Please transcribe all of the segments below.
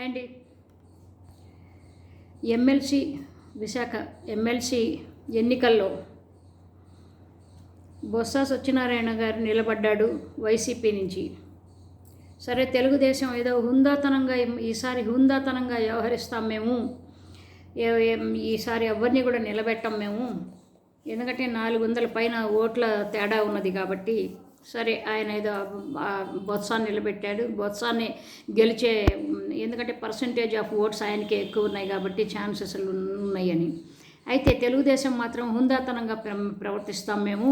And. MLC Visakha MLC ఎన్నికల్లో బొత్స సత్యనారాయణ గారు నిలబడ్డాడు వైసీపీ నుంచి. సరే తెలుగుదేశం ఏదో హుందాతనంగా ఈసారి హుందాతనంగా వ్యవహరిస్తాం మేము. ఈసారి ఎవరిని కూడా నిలబెట్టాం మేము. ఎందుకంటే నాలుగు వందల పైన ఓట్ల తేడా ఉన్నది కాబట్టి సరే ఆయన ఏదో బొత్సాన్ని నిలబెట్టాడు. బొత్సాన్ని గెలిచే ఎందుకంటే పర్సంటేజ్ ఆఫ్ ఓట్స్ ఆయనకే ఎక్కువ ఉన్నాయి కాబట్టి ఛాన్సెస్ ఉన్నాయని. అయితే తెలుగుదేశం మాత్రం హుందాతనంగా ప్ర ప్రవర్తిస్తాం మేము.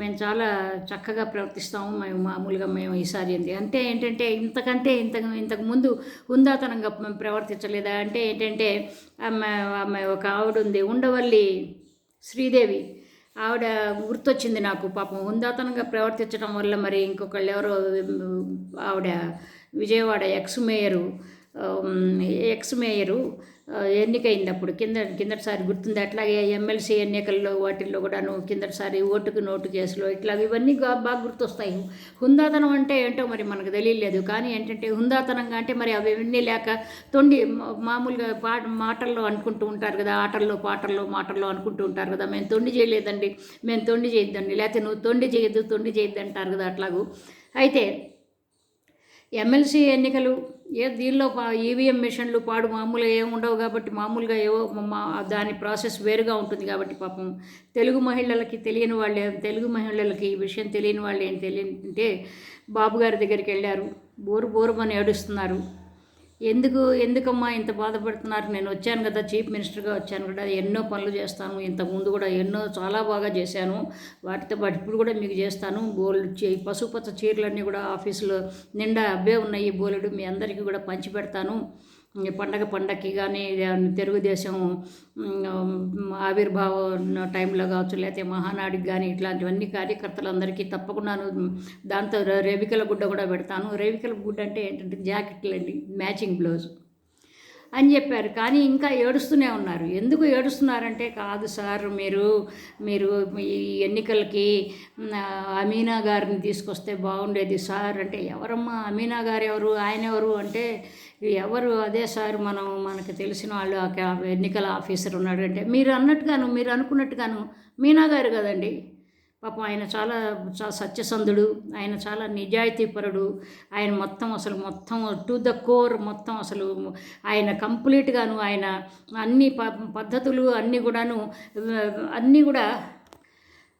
మేము చాలా చక్కగా ప్రవర్తిస్తాము. మేము మామూలుగా మేము ఈసారి ఏంటి అంటే ఏంటంటే ఇంతకంటే ఇంత ఇంతకు ముందు హుందాతనంగా మేము ప్రవర్తించలేదా? అంటే ఏంటంటే ఆమె ఆమె ఒక ఆవిడ ఉంది ఉండవల్లి శ్రీదేవి. ఆవిడ గుర్తొచ్చింది నాకు పాపం. హుందాతనంగా ప్రవర్తించడం వల్ల మరి ఇంకొకళ్ళు ఎవరో ఆవిడ Vijayawada ex mayor ex mayor ఆ, అప్పుడు కింద కిందటిసారి గుర్తుంది. అట్లాగే ఎమ్మెల్సీ ఎన్నికల్లో వాటిల్లో కూడాను కిందటిసారి ఓటుకు నోటు కేసులో ఇట్లా ఇవన్నీ బాగా గుర్తొస్తాయి. హుందాతనం అంటే ఏంటో మరి మనకు తెలియలేదు. కానీ ఏంటంటే హుందాతనంగా అంటే మరి అవన్నీ లేక తొండి మామూలుగా పాట మాటల్లో అనుకుంటూ ఉంటారు కదా. ఆటల్లో పాటల్లో మాటల్లో అనుకుంటూ ఉంటారు కదా. మేము తొండి చేయలేదండి. మేము తొండి చేయొద్దండి. లేకపోతే నువ్వు తొండి చేయొద్దు తొండి చేయొద్దు అంటారు కదా అట్లాగూ. అయితే ఎమ్మెల్సీ ఎన్నికలు ఏ దీనిలో ఈవీఎం మిషన్లు పాడు మామూలుగా ఏమి ఉండవు కాబట్టి మామూలుగా ఏవో మా దాని ప్రాసెస్ వేరుగా ఉంటుంది కాబట్టి పాపం తెలుగు మహిళలకి తెలియని వాళ్ళే తెలుగు మహిళలకి ఈ విషయం తెలియని వాళ్ళు ఏం తెలియంటే బాబు గారి దగ్గరికి వెళ్ళారు. బోరు బోరుమని ఏడుస్తున్నారు. ఎందుకు ఎందుకమ్మా ఇంత బాధపడుతున్నారు? నేను వచ్చాను కదా చీఫ్ మినిస్టర్గా వచ్చాను కదా ఎన్నో పనులు చేస్తాను. ఇంతకుముందు ముందు కూడా ఎన్నో చాలా బాగా చేశాను. వాటితో పాటు ఇప్పుడు కూడా మీకు చేస్తాను. బోల్డ్ చే- పసుపచ్చ చీరలన్నీ కూడా ఆఫీసులో నిండా అబ్బే ఉన్నాయి బోలెడు. మీ అందరికీ కూడా పంచి పెడతాను. పండగ పండగకి కానీ తెలుగుదేశం ఆవిర్భావం ఆవిర్భావ టైంలో కావచ్చు లేకపోతే మహానాడికి కానీ ఇట్లాంటివన్నీ కార్యకర్తలందరికీ తప్పకుండాను దాంతో రేవికల గుడ్డ కూడా పెడతాను. రేవికల గుడ్డ అంటే ఏంటంటే జాకెట్లు అండి మ్యాచింగ్ బ్లౌజ్. అని చెప్పారు. కానీ ఇంకా ఏడుస్తూనే ఉన్నారు. ఎందుకు ఏడుస్తున్నారంటే కాదు సార్ మీరు మీరు ఈ ఎన్నికలకి అమీనా గారిని తీసుకొస్తే బాగుండేది సార్ అంటే ఎవరమ్మా అమీనా గారు ఎవరు ఆయన ఎవరు అంటే ఎవరు అదే సార్ మనం మనకు తెలిసిన వాళ్ళు ఆ ఎన్నికల ఆఫీసర్ ఉన్నాడు అంటే మీరు అన్నట్టుగాను మీరు అనుకున్నట్టుగాను మీనా గారు కదండి. పాపం ఆయన చాలా చాలా సత్యసంధుడు ఆయన చాలా నిజాయితీపరుడు. ఆయన మొత్తం అసలు మొత్తం టు ద కోర్ మొత్తం అసలు ఆయన కంప్లీట్గాను ఆయన అన్ని ప పద్ధతులు అన్నీ కూడాను అన్నీ కూడా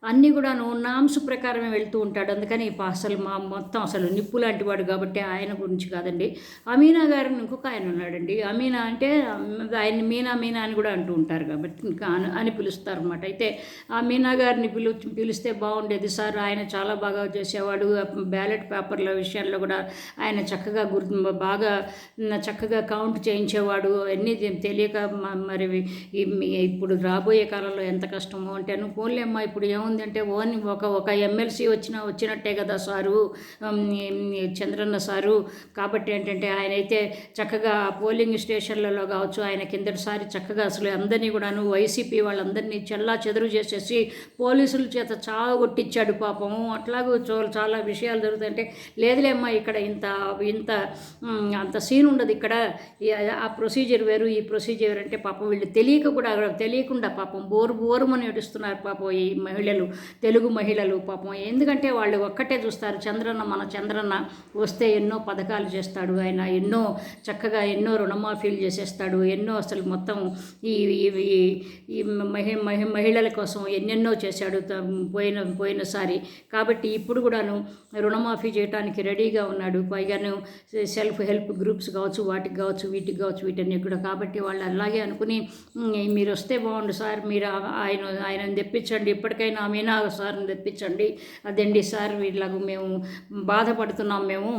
అన్నీ కూడాను నామ్స్ ప్రకారమే వెళ్తూ ఉంటాడు. అందుకని అసలు మా మొత్తం అసలు నిప్పు లాంటి వాడు కాబట్టి ఆయన గురించి కాదండి. అమీనా గారిని ఇంకొక ఆయన ఉన్నాడండి. అమీనా అంటే ఆయన మీనా మీనా అని కూడా అంటూ ఉంటారు కాబట్టి ఇంకా అని పిలుస్తారు అనమాట అయితే ఆ మీనా గారిని పిలు పిలిస్తే బాగుండేది. సార్ ఆయన చాలా బాగా చేసేవాడు. బ్యాలెట్ పేపర్ల విషయాల్లో కూడా ఆయన చక్కగా గుర్తు బాగా చక్కగా కౌంట్ చేయించేవాడు. అన్నీ తెలియక మరి ఇప్పుడు రాబోయే కాలంలో ఎంత కష్టమో అంటే నువ్వు పోన్లేమ్మా ఇప్పుడు ఏముందంటే ఓన్ ఒక ఒక ఎమ్మెల్సీ వచ్చిన వచ్చినట్టే కదా సారు చంద్రన్న సారు. కాబట్టి ఏంటంటే ఆయన అయితే చక్కగా పోలింగ్ స్టేషన్లలో కావచ్చు ఆయన కిందటిసారి చక్కగా అసలు అందరినీ కూడాను వైసీపీ వాళ్ళందరినీ చెల్లా చెదురు చేసేసి పోలీసుల చేత చావు కొట్టించాడు పాపము. అట్లాగూ చో- చాలా విషయాలు జరుగుతాయంటే లేదులేమ్మా ఇక్కడ ఇంత ఇంత అంత సీన్ ఉండదు ఇక్కడ. ఆ ప్రొసీజర్ వేరు ఈ ప్రొసీజర్ అంటే పాపం వీళ్ళు తెలియక కూడా తెలియకుండా పాపం బోరు బోరుమని ఏడుస్తున్నారు పాపం ఈ మహిళలు. తెలుగు మహిళలు పాపం. ఎందుకంటే వాళ్ళు ఒక్కటే చూస్తారు. చంద్రన్న మన చంద్రన్న వస్తే ఎన్నో పథకాలు చేస్తాడు. ఆయన ఎన్నో చక్కగా ఎన్నో రుణమాఫీలు చేసేస్తాడు. ఎన్నో అసలు మొత్తం ఈ ఈ- మహి మహి మహిళల కోసం ఎన్నెన్నో చేశాడు త- పోయిన పోయినసారి. కాబట్టి ఇప్పుడు కూడాను రుణమాఫీ చేయడానికి రెడీగా ఉన్నాడు. పైగాను సెల్ఫ్ హెల్ప్ గ్రూప్స్ కావచ్చు వాటికి కావచ్చు వీటికి కావచ్చు వీటన్నీ కూడా. కాబట్టి వాళ్ళు అలాగే అనుకుని మీరు వస్తే బాగుండు సార్. మీరు ఆయన ఆయన తెప్పించండి. ఇప్పటికైనా మీనా సార్ని తెప్పించండి. అదండి సార్ వీళ్ళకు మేము బాధపడుతున్నాం మేము.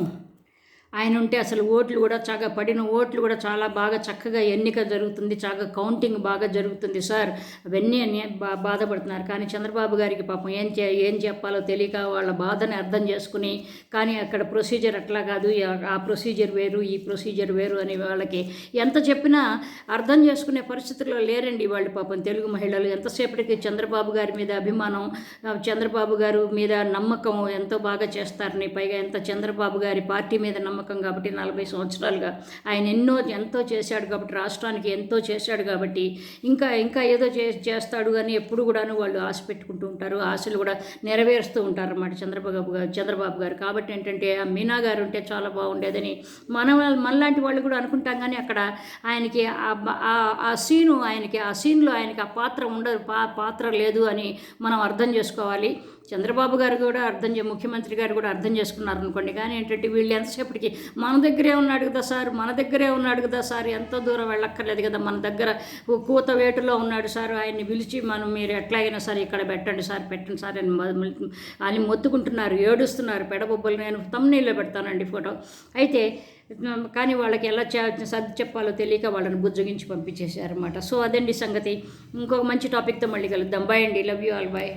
ఆయన ఉంటే అసలు ఓట్లు కూడా చాలా పడిన ఓట్లు కూడా చాలా బాగా చక్కగా ఎన్నిక జరుగుతుంది చాలా కౌంటింగ్ బాగా జరుగుతుంది సార్. అవన్నీ అని బా బాధపడుతున్నారు. కానీ చంద్రబాబు గారికి పాపం ఏం చే ఏం చెప్పాలో తెలియక వాళ్ళ బాధని అర్థం చేసుకుని కానీ అక్కడ ప్రొసీజర్ అట్లా కాదు. ఆ- ప్రొసీజర్ వేరు ఈ ప్రొసీజర్ వేరు అని వాళ్ళకి ఎంత చెప్పినా అర్థం చేసుకునే పరిస్థితుల్లో లేరండి వాళ్ళు పాపం తెలుగు మహిళలు. ఎంతసేపటికి చంద్రబాబు గారి మీద అభిమానం చంద్రబాబు గారు మీద నమ్మకం ఎంతో బాగా చేస్తారని పైగా ఎంత చంద్రబాబు గారి పార్టీ మీద నమ్మకం నమ్మకం కాబట్టి నలభై సంవత్సరాలుగా ఆయన ఎన్నో ఎంతో చేశాడు కాబట్టి రాష్ట్రానికి ఎంతో చేశాడు కాబట్టి ఇంకా ఇంకా ఏదో చే చేస్తాడు అని ఎప్పుడు కూడాను వాళ్ళు ఆశ పెట్టుకుంటూ ఉంటారు. ఆశలు కూడా నెరవేరుస్తూ ఉంటారు అన్నమాట చంద్రబాబు గారు చంద్రబాబు గారు. కాబట్టి ఏంటంటే ఆ మీనా గారు ఉంటే చాలా బాగుండేదని మన మనలాంటి వాళ్ళు కూడా అనుకుంటాం కానీ అక్కడ ఆయనకి ఆ సీను ఆయనకి ఆ సీన్లో ఆయనకి ఆ పాత్ర ఉండదు పా పాత్ర లేదు అని మనం అర్థం చేసుకోవాలి. చంద్రబాబు గారు కూడా అర్థం చే ముఖ్యమంత్రి గారు కూడా అర్థం చేసుకున్నారు అనుకోండి కానీ ఏంటంటే వీళ్ళు ఎంతసేపటికి మన దగ్గరే ఉన్నాడు కదా సార్ మన దగ్గరే ఉన్నాడు కదా సార్ ఎంతో దూరం వెళ్ళక్కర్లేదు కదా మన దగ్గర కూత వేటులో ఉన్నాడు సార్ ఆయన్ని పిలిచి మనం మీరు ఎట్లాగైనా సరే ఇక్కడ పెట్టండి సార్ పెట్టండి సార్ అని అని మొత్తుకుంటున్నారు ఏడుస్తున్నారు పెడబొబ్బలు నేను తమ్నీళ్ళలో పెడతానండి ఫోటో అయితే కానీ వాళ్ళకి ఎలా సర్ది చెప్పాలో తెలియక వాళ్ళని బుజ్జగించి పంపించేశారనమాట సో అదండి సంగతి. ఇంకొక మంచి టాపిక్తో మళ్ళీ కలుద్దాం. బాయ్ అండి. Love you all bye